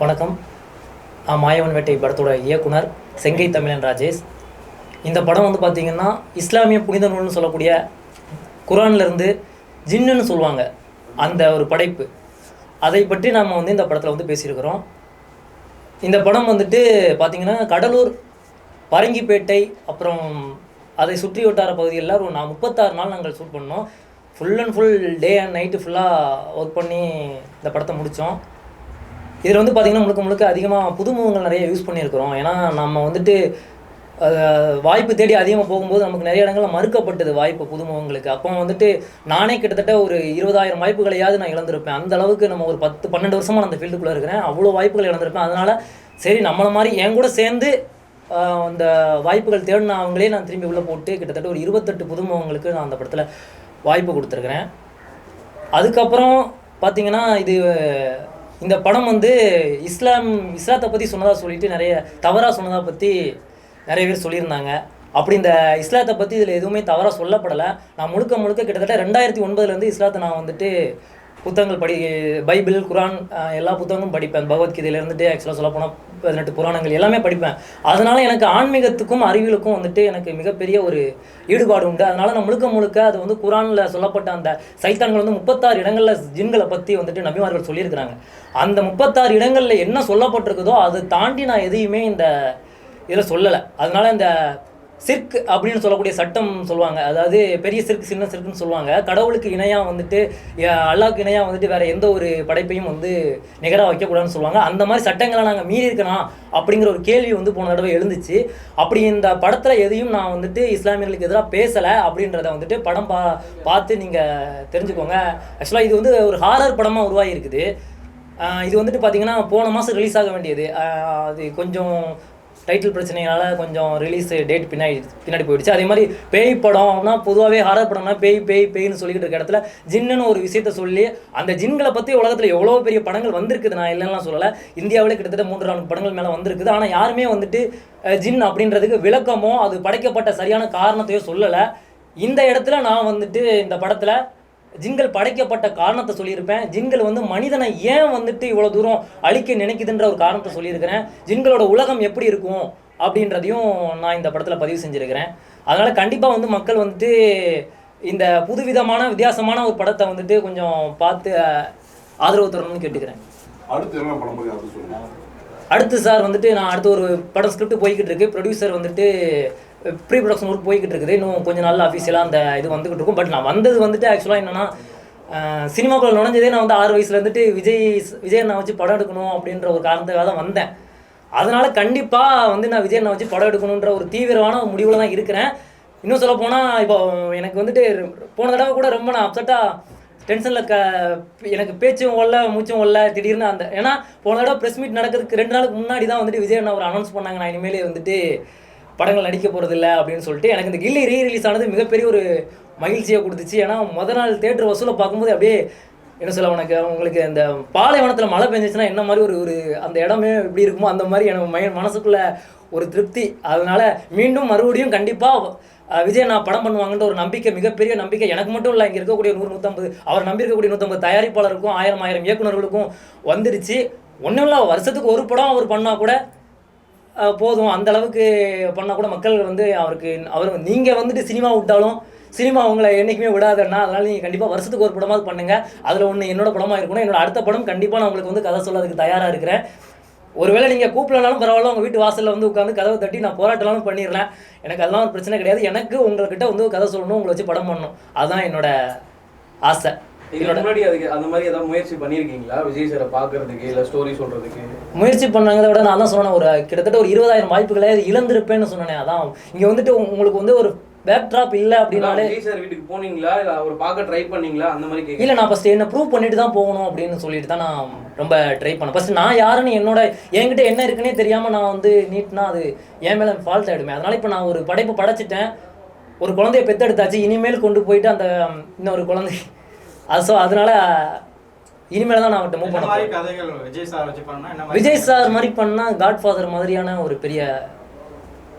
வணக்கம். நான் மாயவன் வேட்டை படத்தோட இயக்குனர் செங்கை தமிழன் ராஜேஷ். இந்த படம் வந்து பார்த்திங்கன்னா இஸ்லாமிய புனித நூல்னு சொல்லக்கூடிய குரான்லேருந்து ஜின்னுன்னு சொல்லுவாங்க. அந்த ஒரு படைப்பு. அதை பற்றி நாம் வந்து இந்த படத்தில் வந்து பேசியிருக்கிறோம். இந்த படம் வந்துட்டு பார்த்திங்கன்னா கடலூர் பரங்கிப்பேட்டை அப்புறம் அதை சுற்றி வட்டார பகுதிகளில் ஒரு நான் முப்பத்தாறு நாள் நாங்கள் ஷூட் பண்ணோம். Full and full day and night ஃபுல்லாக ஒர்க் பண்ணி இந்த படத்தை முடித்தோம் இதில் வந்து பார்த்திங்கன்னா முழுக்க முழுக்க அதிகமாக புதுமுகங்கள் நிறைய யூஸ் பண்ணியிருக்கிறோம். ஏன்னா நம்ம வந்துட்டு வாய்ப்பு தேடி அதிகமாக போகும்போது நமக்கு நிறைய இடங்களில் மறுக்கப்பட்டது வாய்ப்பு புதுமுகங்களுக்கு அப்போ வந்துட்டு நானே கிட்டத்தட்ட ஒரு இருபதாயிரம் வாய்ப்புகளையாவது நான் இழந்திருப்பேன். அந்த அளவுக்கு நம்ம ஒரு பத்து பன்னெண்டு வருஷமாக நான் அந்த ஃபீல்டுக்குள்ளே இருக்கிறேன். அவ்வளோ வாய்ப்புகள் இழந்திருப்பேன். அதனால் சரி நம்மளை மாதிரி என் கூட சேர்ந்து அந்த வாய்ப்புகள் தேடின அவங்களே நான் திரும்பி உள்ளே போட்டு கிட்டத்தட்ட ஒரு இருபத்தெட்டு புதுமுகங்களுக்கு நான் அந்த படத்தில் வாய்ப்பு கொடுத்துருக்குறேன். அதுக்கப்புறம் பார்த்தீங்கன்னா இது இந்த படம் வந்து இஸ்லாம் இஸ்லாத்தை பற்றி சொன்னதாக சொல்லிட்டு நிறைய தவறாக சொன்னதாக பற்றி நிறைய பேர் சொல்லியிருந்தாங்க. அப்படி இந்த இஸ்லாத்தை பற்றி இதில் எதுவுமே தவறாக சொல்லப்படலை. நான் முழுக்க முழுக்க கிட்டத்தட்ட ரெண்டாயிரத்தி ஒன்பதுலேருந்து இஸ்லாத்தை நான் வந்துட்டு புத்தகங்கள் படி பைபிள் குரான் எல்லா புத்தகங்களும் படிப்பேன். பகவத்கீதையிலேருந்துட்டு ஆக்சுவலாக சொல்ல போனால் பதினெட்டு புராணங்கள் எல்லாமே படிப்பேன். அதனால் எனக்கு ஆன்மீகத்துக்கும் அறிவியலுக்கும் வந்துட்டு எனக்கு மிகப்பெரிய ஒரு ஈடுபாடு உண்டு. அதனால் நான் முழுக்க முழுக்க அது வந்து குரானில் சொல்லப்பட்ட அந்த சைத்தான்கள் வந்து முப்பத்தாறு இடங்களில் ஜின்களை பற்றி வந்துட்டு நபிமார்கள் சொல்லியிருக்கிறாங்க. அந்த முப்பத்தாறு இடங்களில் என்ன சொல்லப்பட்டிருக்குதோ அதை தாண்டி நான் எதையுமே இந்த இதில் சொல்லலை. அதனால் இந்த சிர்க் அப்படின்னு சொல்லக்கூடிய சட்டம் சொல்லுவாங்க. அதாவது பெரிய சிற்கு சின்ன சிற்குன்னு சொல்லுவாங்க. கடவுளுக்கு இணையாக வந்துட்டு அல்லாவுக்கு இணையாக வந்துட்டு வேறு எந்த ஒரு படைப்பையும் வந்து நிகராக வைக்கக்கூடாதுன்னு சொல்லுவாங்க. அந்த மாதிரி சட்டங்களை நாங்கள் மீறி இருக்கணும் அப்படிங்கிற ஒரு கேள்வி வந்து போன தடவை எழுந்துச்சு. அப்படி இந்த படத்தில் எதையும் நான் வந்துட்டு இஸ்லாமியர்களுக்கு எதிராக பேசலை அப்படின்றத வந்துட்டு படம் பா பார்த்து நீங்கள் தெரிஞ்சுக்கோங்க. ஆக்சுவலாக இது வந்து ஒரு ஹாரர் படமாக உருவாகி இருக்குது. இது வந்துட்டு பார்த்தீங்கன்னா போன மாதம் ரிலீஸ் ஆக வேண்டியது. அது கொஞ்சம் டைட்டில் பிரச்சனையால் கொஞ்சம் ரிலீஸ் டேட் பின்னாடி பின்னாடி போயிடுச்சு. அதே மாதிரி பேய் படம்னா பொதுவாகவே ஹாரர் படம்னா பேய் பேய் பேய்னு சொல்லிக்கிட்டு இருக்க இடத்துல ஜின்னுன்னு ஒரு விஷயத்த சொல்லி அந்த ஜின்களை பற்றி உலகத்தில் எவ்வளோ பெரிய படங்கள் வந்திருக்குது நான் இல்லைன்னா சொல்லலை. இந்தியாவிலே கிட்டத்தட்ட மூன்று நான்கு படங்கள் மேலே வந்திருக்குது. ஆனால் யாருமே வந்துட்டு ஜின் அப்படின்றதுக்கு விளக்கமோ அது படைக்கப்பட்ட சரியான காரணத்தையோ சொல்லலை. இந்த இடத்துல நான் வந்துட்டு இந்த படத்தில் ஜின்கள் படைக்கப்பட்ட காரணத்தை சொல்லியிருப்பேன். ஜின்கள் வந்து மனிதனை ஏன் வந்துட்டு இவ்வளோ தூரம் அழிக்க நினைக்குதுன்ற ஒரு காரணத்தை சொல்லியிருக்கிறேன். ஜின்களோட உலகம் எப்படி இருக்கும் அப்படின்றதையும் நான் இந்த படத்தில் பதிவு செஞ்சுருக்கிறேன். அதனால் கண்டிப்பாக வந்து மக்கள் வந்துட்டு இந்த புதுவிதமான வித்தியாசமான ஒரு படத்தை வந்துட்டு கொஞ்சம் பார்த்து ஆதரவு தரணும்னு கேட்டுக்கிறேன். அடுத்து சார் வந்துட்டு நான் அடுத்து ஒரு படம் ஸ்கிரிப்ட் போய்கிட்டு இருக்கு. ப்ரொடியூசர் வந்துட்டு ப்ரீ ப்ரொடக்ஷன் ஒர்க் போய்கிட்டு இருக்குது. இன்னும் கொஞ்சம் நாள் அஃபீஷியலாக அந்த இது வந்துகிட்டு இருக்கும். பட் நான் வந்தது வந்துட்டு ஆக்சுவலாக என்னென்னா சினிமாக்குள்ள நுழைஞ்சதே நான் வந்து ஆறு வயசுல இருந்துட்டு விஜய் விஜய் நான் வச்சு படம் எடுக்கணும் அப்படின்ற ஒரு காரணத்துக்காக தான் வந்தேன். அதனால் கண்டிப்பாக வந்து நான் விஜய் நான் வச்சு படம் எடுக்கணுன்ற ஒரு தீவிரமான முடிவில் தான் இருக்கிறேன். இன்னும் சொல்ல போனால் இப்போ எனக்கு வந்துட்டு போன தடவை கூட ரொம்ப நான் அப்செட்டாக டென்ஷனில் க எனக்கு பேச்சும் ஒல்ல மூச்சும் ஒல்ல திடீர்னு அந்த ஏன்னா போன தடவை ப்ரெஸ் மீட் நடக்கிறதுக்கு ரெண்டு நாளுக்கு முன்னாடி தான் வந்துட்டு விஜய் அண்ணா ஒரு அனௌன்ஸ் பண்ணாங்க. நான் இனிமேல் வந்துட்டு படங்கள் நடிக்க போகிறதில்ல அப்படின்னு சொல்லிட்டு எனக்கு இந்த கில்லி ரீ ரிலீஸ் ஆனது மிகப்பெரிய ஒரு மகிழ்ச்சியை கொடுத்துச்சு. ஏன்னா முத நாள் தேட்டர் வசூலை பார்க்கும்போது அப்படியே என்ன சொல்ல உனக்கு உங்களுக்கு இந்த பாலைவனத்தில் மழை பெஞ்சிச்சுன்னா என்ன மாதிரி ஒரு ஒரு அந்த இடமே எப்படி இருக்குமோ அந்த மாதிரி எனக்கு மை மனசுக்குள்ள ஒரு திருப்தி. அதனால் மீண்டும் மறுபடியும் கண்டிப்பாக விஜய் நான் படம் பண்ணுவாங்கன்ற ஒரு நம்பிக்கை மிகப்பெரிய நம்பிக்கை எனக்கு மட்டும் இல்லை இங்கே இருக்கக்கூடிய நூறு நூற்றம்பது அவர் நம்பியிருக்கக்கூடிய நூற்றம்பது தயாரிப்பாளருக்கும் ஆயிரம் ஆயிரம் இயக்குநர்களுக்கும் வந்துடுச்சு ஒன்றும் இல்லை வருஷத்துக்கு ஒரு படம் அவர் பண்ணால் கூட போதும். அந்த அளவுக்கு பண்ணால் கூட மக்கள் வந்து அவருக்கு அவர் நீங்கள் வந்துட்டு சினிமா விட்டாலும் சினிமா உங்களை என்றைக்குமே விடாதுன்னா அதனால் நீங்கள் கண்டிப்பாக வருஷத்துக்கு ஒரு படமாவது பண்ணுங்கள் அதில் ஒன்று என்னோட படமாக இருக்கணும். என்னோட அடுத்த படம் கண்டிப்பாக நான் உங்களுக்கு வந்து கதை சொல்ல அதுக்கு தயாராக இருக்கிறேன். ஒருவேளை நீங்கள் கூப்பிடலனாலும் பரவாயில்ல உங்கள் வீட்டு வாசலில் வந்து உட்காந்து கதவை தட்டி நான் போராட்டலாம்னு பண்ணிடலாம் எனக்கு அதெல்லாம் ஒரு பிரச்சனை கிடையாது. எனக்கு உங்கள்கிட்ட வந்து கதை சொல்லணும் உங்களை வச்சு படம் பண்ணணும். அதுதான் என்னோட ஆசை. முன்னாடி அதுக்கு அந்த மாதிரி ஏதாவது முயற்சி பண்ணியிருக்கீங்களா? விஜய் சாரை பார்க்கறதுக்கு இல்லை ஸ்டோரி சொல்றதுக்கு? முயற்சி பண்ணாங்கிறத விட நான் தான் சொன்னேன் ஒரு கிட்டத்தட்ட ஒரு இருபதாயிரம் வாய்ப்புகளே இழந்திருப்பேன்னு சொன்னேன் அதான். இங்கே வந்துட்டு உங்க- உங்களுக்கு வந்து ஒரு பேக் ட்ராப் இல்லை அப்படின்னாலே சார் வீட்டுக்கு போனீங்களா? இல்லை அவர் பார்க்க ட்ரை பண்ணீங்களா? அந்த மாதிரி இல்லை நான் ஃபஸ்ட்டு என்ன ப்ரூவ் பண்ணிட்டு தான் போகணும் அப்படின்னு சொல்லிட்டு தான் நான் ரொம்ப ட்ரை பண்ணேன். ஃபஸ்ட்டு நான் யாருன்னு என்னோட என்கிட்ட என்ன இருக்குன்னே தெரியாமல் நான் வந்து நீட்னா அது என் மேலே ஃபால்ட் ஆகிடுமே அதனால் இப்போ நான் ஒரு படைப்பு படைச்சிட்டேன். ஒரு குழந்தைய பெத்தெடுத்தாச்சு. இனிமேல் கொண்டு போயிட்டு அந்த இன்னொரு குழந்தை அது ஸோ அதனால இனிமேல் தான் நான் அவர்கிட்ட மூவ் பண்ண மாதிரி போறேன். கதைகள் விஜய் சார் வச்சு பண்ணா என்ன மாதிரி விஜய் சார் மாதிரி பண்ணால் காட்ஃபாதர் மாதிரியான ஒரு பெரிய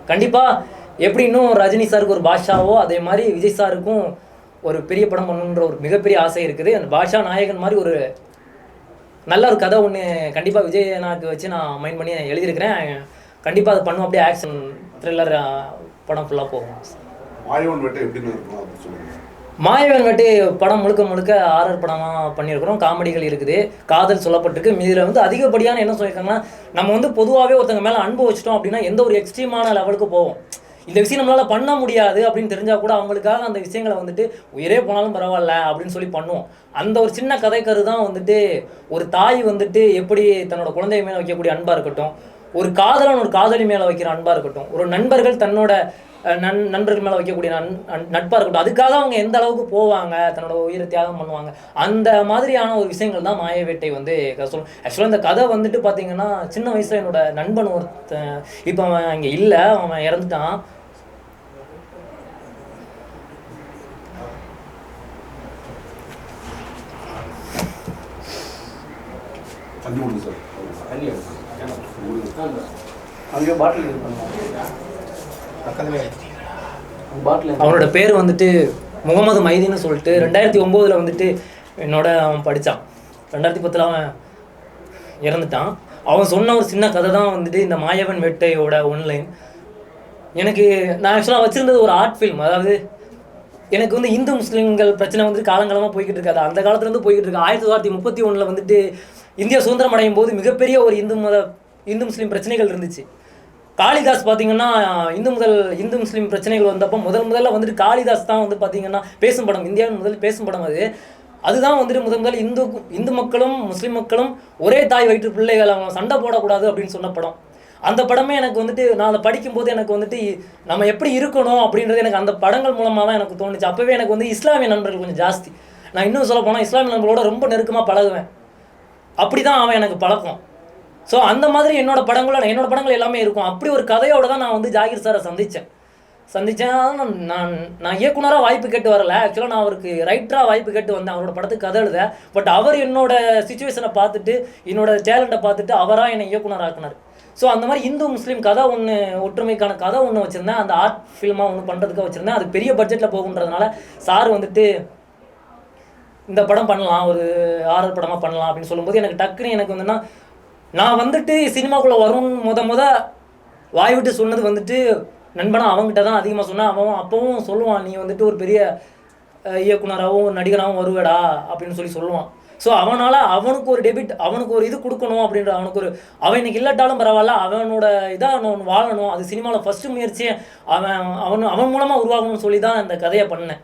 கண்டிப்பாக எப்படி இன்னும் ரஜினி சாருக்கு ஒரு பாஷாவோ அதே மாதிரி விஜய் சாருக்கும் ஒரு பெரிய படம் பண்ணணுன்ற ஒரு மிகப்பெரிய ஆசை இருக்குது. அந்த பாஷா நாயகன் மாதிரி ஒரு நல்ல ஒரு கதை ஒன்று கண்டிப்பாக விஜய் அண்ணாக்கு வச்சு நான் மைண்ட் பண்ணி எழுதியிருக்கிறேன். கண்டிப்பாக அது பண்ணும். அப்படியே ஆக்ஷன் த்ரில்லர் படம் ஃபுல்லாக போகும். மாயவன் வேட்டை எப்படின்னு இருக்கும் அப்படின்னு சொல்லுங்க. மாயவன் வெட்டி படம் முழுக்க முழுக்க ஆர்ஆர் படமாக பண்ணியிருக்கிறோம். காமெடிகள் இருக்குது. காதல் சொல்லப்பட்டிருக்கு. இதில் வந்து அதிகப்படியான என்ன சொல்லியிருக்காங்கன்னா நம்ம வந்து பொதுவாகவே ஒருத்தங்க மேலே அன்பு வச்சிட்டோம் அப்படின்னா எந்த ஒரு எக்ஸ்ட்ரீமான லெவலுக்கு போவோம். இந்த விஷயம் நம்மளால் பண்ண முடியாது அப்படின்னு தெரிஞ்சால் கூட அவங்களுக்காக அந்த விஷயங்களை வந்துட்டு உயிரே போனாலும் பரவாயில்ல அப்படின்னு சொல்லி பண்ணுவோம். அந்த ஒரு சின்ன கதைக்கரு தான் வந்துட்டு ஒரு தாய் வந்துட்டு எப்படி தன்னோட குழந்தை மேலே வைக்கக்கூடிய அன்பாக இருக்கட்டும் ஒரு காதலன் ஒரு காதலி மேலே வைக்கிற அன்பாக இருக்கட்டும் ஒரு நண்பர்கள் தன்னோட நண் நண்பர்கள் மேலே வைக்கக்கூடிய நன் நன்- நட்பா இருக்கட்டும். அதுக்காக அவங்க எந்த அளவுக்கு போவாங்க? தன்னோட உயிரை தியாகம் பண்ணுவாங்க. அந்த மாதிரியான ஒரு விஷயங்கள் தான் மாய வேட்டை வந்து சொல்லும். ஆக்சுவலாக இந்த கதை வந்துட்டு பார்த்தீங்கன்னா சின்ன வயசுல என்னோட நண்பன் ஒருத்தன் இப்போ அவன் இங்கே இல்லை. அவன் இறந்துட்டான். அங்கே பாட்டில் இது பண்ணுவாங்க பாட்டில் அவனோட பேர் வந்துட்டு முகமது மைதின்னு சொல்லிட்டு ரெண்டாயிரத்தி ஒம்போதில் வந்துட்டு என்னோட அவன் படித்தான் ரெண்டாயிரத்தி பத்தில் அவன் இறந்துட்டான். அவன் சொன்ன ஒரு சின்ன கதை தான் வந்துட்டு இந்த மாயவன் வேட்டையோட ஒன்லைன் எனக்கு நான் ஆக்சுவலாக வச்சுருந்தது ஒரு ஆர்ட் ஃபில்ம் அதாவது எனக்கு வந்து இந்து முஸ்லீம்கள் பிரச்சனை வந்து காலங்காலமாக போய்கிட்டு இருக்காது. அந்த காலத்துலேருந்து போய்கிட்டு இருக்கு. ஆயிரத்தி தொள்ளாயிரத்தி முப்பத்தி ஒன்றில் வந்துட்டு இந்தியா சுதந்திரம் அடையும் போது மிகப்பெரிய ஒரு இந்து மத இந்து முஸ்லீம் பிரச்சனைகள் இருந்துச்சு. காளிதாஸ் பார்த்தீங்கன்னா இந்து முதல் இந்து முஸ்லீம் பிரச்சனைகள் வந்தப்போ முதல் முதல்ல வந்துட்டு காளிதாஸ் தான் வந்து பார்த்தீங்கன்னா பேசும் படம் இந்தியாவின் முதல் பேசும் படம் அது. அதுதான் வந்துட்டு முதல் முதல் இந்து இந்து மக்களும் முஸ்லீம் மக்களும் ஒரே தாய் வயிற்று பிள்ளைகள் அவங்க சண்டை போடக்கூடாது அப்படின்னு சொன்ன படம். அந்த படமே எனக்கு வந்துட்டு நான் அதை படிக்கும்போது எனக்கு வந்துட்டு நம்ம எப்படி இருக்கணும் அப்படின்றது எனக்கு அந்த படங்கள் மூலமாக தான் எனக்கு தோணுச்சு. அப்போவே எனக்கு வந்து இஸ்லாமிய நண்பர்கள் கொஞ்சம் ஜாஸ்தி. நான் இன்னும் சொல்ல போனால் இஸ்லாமிய நண்பர்களோட ரொம்ப நெருக்கமாக பழகுவேன். அப்படி தான் அவன் எனக்கு பழக்கம். ஸோ அந்த மாதிரி என்னோடய படங்களோட என்னோட படங்கள் எல்லாமே இருக்கும். அப்படி ஒரு கதையோடு தான் நான் வந்து ஜாகிர் சாரை சந்தித்தேன் சந்தித்தேன் நான் நான் நான் இயக்குனராக வாய்ப்பு கேட்டு வரல. ஆக்சுவலாக நான் அவருக்கு ரைட்டராக வாய்ப்பு கேட்டு வந்தேன். அவரோட படத்துக்கு கதை எழுத. பட் அவர் என்னோட சுச்சுவேஷனை பார்த்துட்டு என்னோட டேலண்ட்டை பார்த்துட்டு அவராக என்னை இயக்குனர் ஆக்குனார். ஸோ அந்த மாதிரி இந்து முஸ்லீம் கதை ஒன்று ஒற்றுமைக்கான கதை ஒன்று வச்சுருந்தேன். அந்த ஆர்ட் ஃபில்மாக ஒன்று பண்ணுறதுக்காக வச்சுருந்தேன். அது பெரிய பட்ஜெட்டில் போகுன்றதுனால சார் வந்துட்டு இந்த படம் பண்ணலாம். ஒரு ஆரர் படமாக பண்ணலாம் அப்படின்னு சொல்லும்போது எனக்கு டக்குன்னு எனக்கு வந்துன்னா நான் வந்துட்டு சினிமாக்குள்ளே வரும் முத முத வாய் விட்டு சொன்னது வந்துட்டு நண்பனா அவங்ககிட்ட தான் அதிகமாக சொன்னேன் அவன் அப்பவும் சொல்லுவான் நீ வந்துட்டு ஒரு பெரிய இயக்குனராகவும் நடிகராகவும் வருவேடா அப்படின்னு சொல்லி சொல்லுவான். ஸோ அவனால் அவனுக்கு ஒரு டெபிட் அவனுக்கு ஒரு இது கொடுக்கணும் அப்படின்ற அவனுக்கு ஒரு அவன் இன்னைக்கு இல்லாட்டாலும் பரவாயில்ல அவனோட இதாக அவன் வாழணும். அது சினிமாவில் ஃபஸ்ட்டு முயற்சியே அவன் அவன் அவன் மூலமாக உருவாகணும்னு சொல்லி தான் இந்த கதையை பண்ணேன்.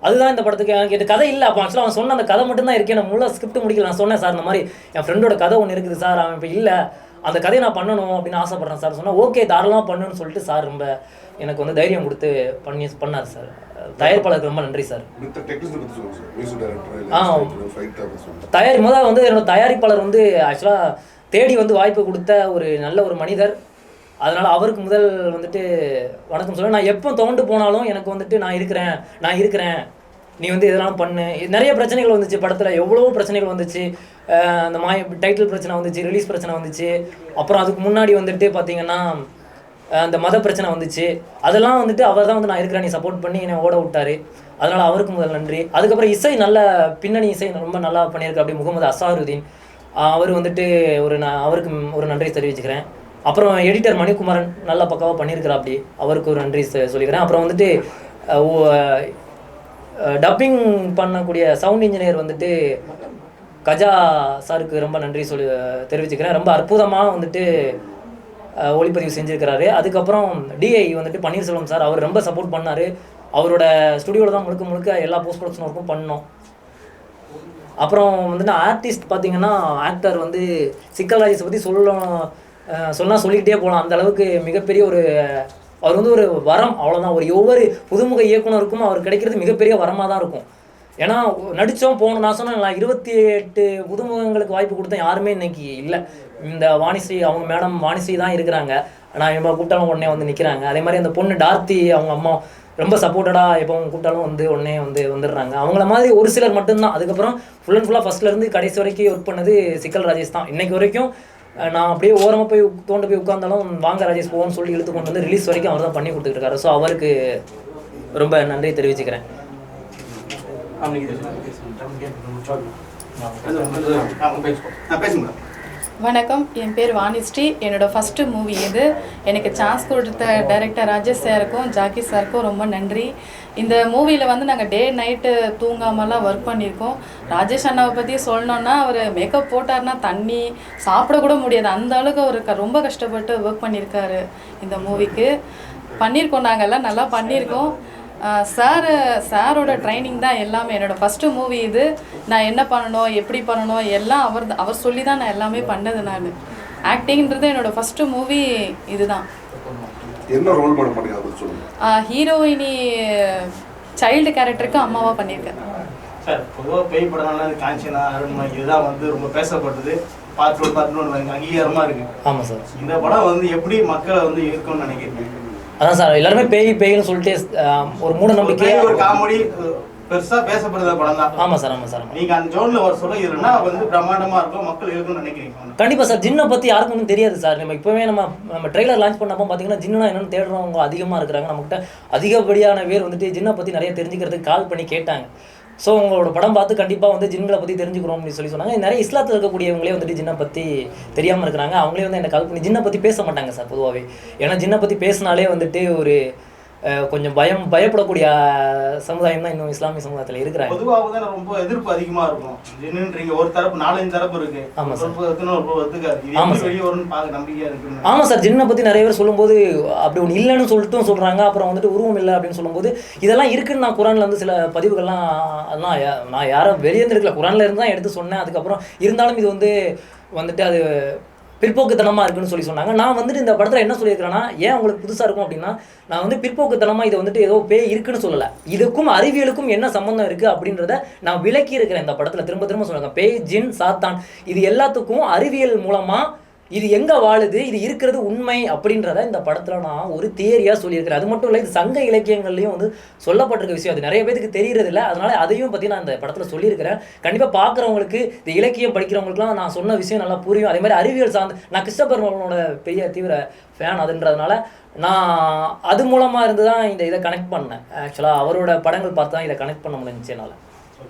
அதுதான் இந்த படத்துக்கு எனக்கு கதை இல்லை. அப்போ ஆக்சுவலாக அவன் சொன்ன அந்த கதை மட்டும்தான் இருக்கேன் நான் முழு ஸ்கிரிப்ட் முடிக்கல. நான் சொன்னேன் சார் இந்த மாதிரி என் ஃப்ரெண்டோட கதை ஒன்று இருக்குது சார். அவன் இப்போ இல்லை. அந்த கதையை நான் பண்ணணும் அப்படின்னு ஆசைப்பட்றேன் சார். சொன்னால் ஓகே தாராளமாக பண்ணுன்னு சொல்லிட்டு சார் ரொம்ப எனக்கு வந்து தைரியம் கொடுத்து பண்ணி பண்ணார் சார். தயாரிப்பாளருக்கு ரொம்ப நன்றி சார். ஆ. தயாரி முதல் வந்து என்னோட தயாரிப்பாளர் வந்து ஆக்சுவலாக தேடி வந்து வாய்ப்பு கொடுத்த ஒரு நல்ல ஒரு மனிதர். அதனால் அவருக்கு முதல் வந்துட்டு வணக்கம் சொல்ல. நான் எப்போ தோண்டு போனாலும் எனக்கு வந்துட்டு நான் இருக்கிறேன் நான் இருக்கிறேன். நீ வந்து இதெல்லாம் பண்ணு. இது நிறைய பிரச்சனைகள் வந்துச்சு படத்தில். எவ்வளவோ பிரச்சனைகள் வந்துச்சு. அந்த மாய டைட்டில் பிரச்சனை வந்துச்சு ரிலீஸ் பிரச்சனை வந்துச்சு. அப்புறம் அதுக்கு முன்னாடி வந்துட்டு பார்த்தீங்கன்னா அந்த மத பிரச்சனை வந்துச்சு. அதெல்லாம் வந்துட்டு அவர் தான் வந்து நான் இருக்கிறேன் நீ சப்போர்ட் பண்ணி என்னை ஓட விட்டாரு. அதனால் அவருக்கு முதல் நன்றி. அதுக்கப்புறம் இசை நல்ல பின்னணி இசை ரொம்ப நல்லா பண்ணியிருக்கு அப்படி முகமது அசாருதீன். அவர் வந்துட்டு ஒரு நான் அவருக்கு ஒரு நன்றி தெரிவிச்சுக்கிறேன். அப்புறம் எடிட்டர் மணிக்குமாரன் நல்லா பக்காவாக பண்ணியிருக்கிறா அப்படி அவருக்கு ஒரு நன்றி சொல்லிக்கிறேன். அப்புறம் வந்துட்டு டப்பிங் பண்ணக்கூடிய சவுண்ட் இன்ஜினியர் வந்துட்டு கஜா சாருக்கு ரொம்ப நன்றி சொல்லி தெரிவிச்சுக்கிறேன். ரொம்ப அற்புதமாக வந்துட்டு ஒளிப்பதிவு செஞ்சுருக்கிறாரு. அதுக்கப்புறம் டிஐ வந்துட்டு பன்னீர்செல்வம் சார் அவர் ரொம்ப சப்போர்ட் பண்ணார். அவரோட ஸ்டுடியோவில் தான் முழுக்க முழுக்க எல்லா போஸ்ட் ப்ரொடக்ஷன் ஒர்க்கும் பண்ணோம். அப்புறம் வந்துட்டு ஆர்டிஸ்ட் பார்த்தீங்கன்னா ஆக்டர் வந்து சிக்கல் ராஜேஷை பற்றி சொல்லணும். சொன்னால் சொல்லிக்கிட்டே போகலாம் அந்த அளவுக்கு மிகப்பெரிய ஒரு அவர் வந்து ஒரு வரம் அவ்வளோதான் ஒரு ஒவ்வொரு புதுமுக இயக்குனருக்கும் அவர் கிடைக்கிறது மிகப்பெரிய வரமாக தான் இருக்கும். ஏன்னா நடித்தோம் போகணும் நான் சொன்னேன் நான் இருபத்தி எட்டு புதுமுகங்களுக்கு வாய்ப்பு கொடுத்தேன் யாருமே இன்னைக்கு இல்லை. இந்த வாணிஸ்ரீ அவங்க மேடம் வாணிஸ்ரீ தான் இருக்கிறாங்க. ஆனால் எப்போ கூப்பிட்டாலும் உடனே வந்து நிற்கிறாங்க அதே மாதிரி அந்த பொண்ணு டார்த்தி அவங்க அம்மா ரொம்ப சப்போர்ட்டடாக எப்போ அவங்க கூப்பிட்டாலும் வந்து உடனே வந்து வந்துடுறாங்க. அவங்கள மாதிரி ஒரு சிலர் மட்டும்தான். அதுக்கப்புறம் ஃபுல் அண்ட் ஃபுல்லாக ஃபஸ்ட்லேருந்து கடைசி வரைக்கும் ஒர்க் பண்ணது சிக்கல் ராஜேஷ் தான். இன்னைக்கு வரைக்கும் நான் அப்படியே ஓரமாக போய் உக்- தோண்டு போய் உட்காந்தாலும் வாங்க ராஜேஷ் போவோம்னு சொல்லி இழுத்து கொண்டு வந்து ரிலீஸ் வரைக்கும் அவர் தான் பண்ணி கொடுத்துருக்காரு ஸோ அவருக்கு ரொம்ப நன்றி தெரிவிச்சுக்கிறேன். பேசுங்க. வணக்கம். என் பேர் வாணிஸ்ரீ. என்னோட ஃபஸ்ட்டு மூவி இது. எனக்கு சான்ஸ் கொடுத்த டைரக்டர் ராஜேஷ் சாருக்கும் ஜாக்கி சாருக்கும் ரொம்ப நன்றி. இந்த மூவியில் வந்து நாங்கள் டே நைட்டு தூங்காமலாம் ஒர்க் பண்ணியிருக்கோம். ராஜேஷ் அண்ணாவை பற்றி சொல்லணுன்னா அவர் மேக்கப் போட்டார்னா தண்ணி சாப்பிடக்கூட முடியாது. அந்த அளவுக்கு அவர் க- ரொம்ப கஷ்டப்பட்டு ஒர்க் பண்ணியிருக்காரு இந்த மூவிக்கு பண்ணியிருக்கோம் நாங்கள்லாம் நல்லா பண்ணியிருக்கோம். சார் சாரோட ட்ரைனிங் தான் எல்லாமே. என்னோட ஃபஸ்ட்டு மூவி இது. நான் என்ன பண்ணணும் எப்படி பண்ணணும் எல்லாம் அவர் அவர் சொல்லி தான் நான் எல்லாமே பண்ணது நான். ஆக்டிங்கிறது என்னோட ஃபஸ்ட்டு மூவி இதுதான். என்ன ரோல் பண்ண பண்ணி அதை சொல்லுங்க. ஹீரோயினி சைல்டு கேரக்டருக்கு அம்மாவாக பண்ணியிருக்கேன். சார் பொதுவாக பேய் அது காஞ்சனா அருண்மனை இதுதான் வந்து ரொம்ப பேசப்பட்டது. பார்த்து ஒரு பார்த்து ஒன்று அங்கீகாரமா இருக்கு. ஆமாம் சார். இந்த படம் வந்து எப்படி மக்களை வந்து இருக்கும்னு நினைக்கிறீங்க? அதான் சார் எல்லாருமே பேய் பேய்னு சொல்லிட்டு ஒரு மூட நம்பிக்கை ஒரு காமெடி பெருசா பேசப்படுற படம் தான் ஆமாம் சார் ஆமாம் சார் நீங்க அந்த ஜோன்ல ஒரு சொல்ல வந்து பிரம்மாண்டமா இருக்கும் மக்கள் இருக்கும்னு நினைக்கிறீங்க. கண்டிப்பா சார் ஜின்னை பத்தி யாருக்கும் ஒன்றும் தெரியாது சார். நம்ம இப்போவே நம்ம நம்ம ட்ரெய்லர் லான்ச் பண்ணப்போ பார்த்தீங்கன்னா ஜின்னா என்னன்னு தேடுறவங்க அதிகமாக இருக்கிறாங்க. நம்மகிட்ட அதிகப்படியான பேர் வந்துட்டு ஜின்னை பற்றி நிறைய தெரிஞ்சுக்கிறதுக்கு கால் பண்ணி கேட்டாங்க. ஸோ உங்களோட படம் பார்த்து கண்டிப்பாக வந்து ஜின்களை பற்றி தெரிஞ்சுக்கிறோம் அப்படின்னு சொல்லி சொன்னாங்க. நிறைய இஸ்லாத்தில் இருக்கக்கூடியவங்களே வந்துட்டு ஜின்னை பற்றி தெரியாமல் இருக்கிறாங்க. அவங்களே வந்து என்ன கால் பண்ணி ஜின்னை பற்றி பேச மாட்டாங்க சார் பொதுவாகவே ஏன்னா ஜின்னை பற்றி பேசினாலே வந்துட்டு ஒரு கொஞ்சம் பயம் பயப்படக்கூடிய சமுதாயம் தான் இன்னும் இஸ்லாமிய சமுதாயத்தில் இருக்கிறாங்க. பொதுவாக தான் ரொம்ப எதிர்ப்பு அதிகமா இருக்கும். ஜின்னுன்றீங்க ஒரு தரப்பு நாலஞ்சு தரப்பு இருக்கு. ஆமா ஒரு சார். தரப்பு இருக்குன்னு ஒரு தரப்பு ஒத்துக்காது. இது ஆமா எப்படி சார். ஆமாம் சார் ஜின்னை பற்றி நிறைய பேர் சொல்லும்போது அப்படி ஒன்று இல்லைன்னு சொல்லிட்டும் சொல்கிறாங்க அப்புறம் வந்துட்டு உருவம் இல்லை அப்படின்னு சொல்லும்போது இதெல்லாம் இருக்குன்னு நான் குரானில் வந்து சில பதிவுகள்லாம் அதெல்லாம் நான் யாரும் வெளியே இருந்திருக்கல குரானில் இருந்து தான் எடுத்து சொன்னேன். அதுக்கப்புறம் இருந்தாலும் இது வந்து வந்துட்டு அது பிற்போக்குத்தனமாக இருக்குன்னு சொல்லி சொன்னாங்க. நான் வந்துட்டு இந்த படத்தில் என்ன சொல்லியிருக்கிறேன்னா ஏன் உங்களுக்கு புதுசாக இருக்கும் அப்படின்னா நான் வந்து பிற்போக்குத்தனமாக இதை வந்துட்டு ஏதோ பேய் இருக்குன்னு சொல்லலை. இதுக்கும் அறிவியலுக்கும் என்ன சம்மந்தம் இருக்குது அப்படின்றத நான் விளக்கி இருக்கிறேன் இந்த படத்தில். திரும்ப திரும்ப சொல்லுங்கள் பேய் ஜின் சாத்தான் இது எல்லாத்துக்கும் அறிவியல் மூலமாக இது எங்கே வாழுது? இது இருக்கிறது உண்மை அப்படின்றத இந்த படத்தில் நான் ஒரு தேரியாக சொல்லியிருக்கிறேன். அது மட்டும் இல்லை இது சங்க இலக்கியங்கள்லையும் வந்து சொல்லப்பட்டிருக்க விஷயம். அது நிறைய பேருக்கு தெரியறது இல்லை. அதனால அதையும் பற்றி நான் இந்த படத்தில் சொல்லியிருக்கிறேன். கண்டிப்பாக பார்க்குறவங்களுக்கு இந்த இலக்கியம் படிக்கிறவங்களுக்குலாம் நான் சொன்ன விஷயம் நல்லா புரியும். அதே மாதிரி அறிவியல் சார்ந்து நான் கிறிஸ்டபர்னோட பெரிய தீவிர ஃபேன் அதுன்றதுனால நான் அது மூலமாக இருந்து தான் இந்த இதை கனெக்ட் பண்ணேன். ஆக்சுவலாக அவரோட படங்கள் பார்த்து தான் இதை கனெக்ட் பண்ண முடிஞ்சு என்னால்.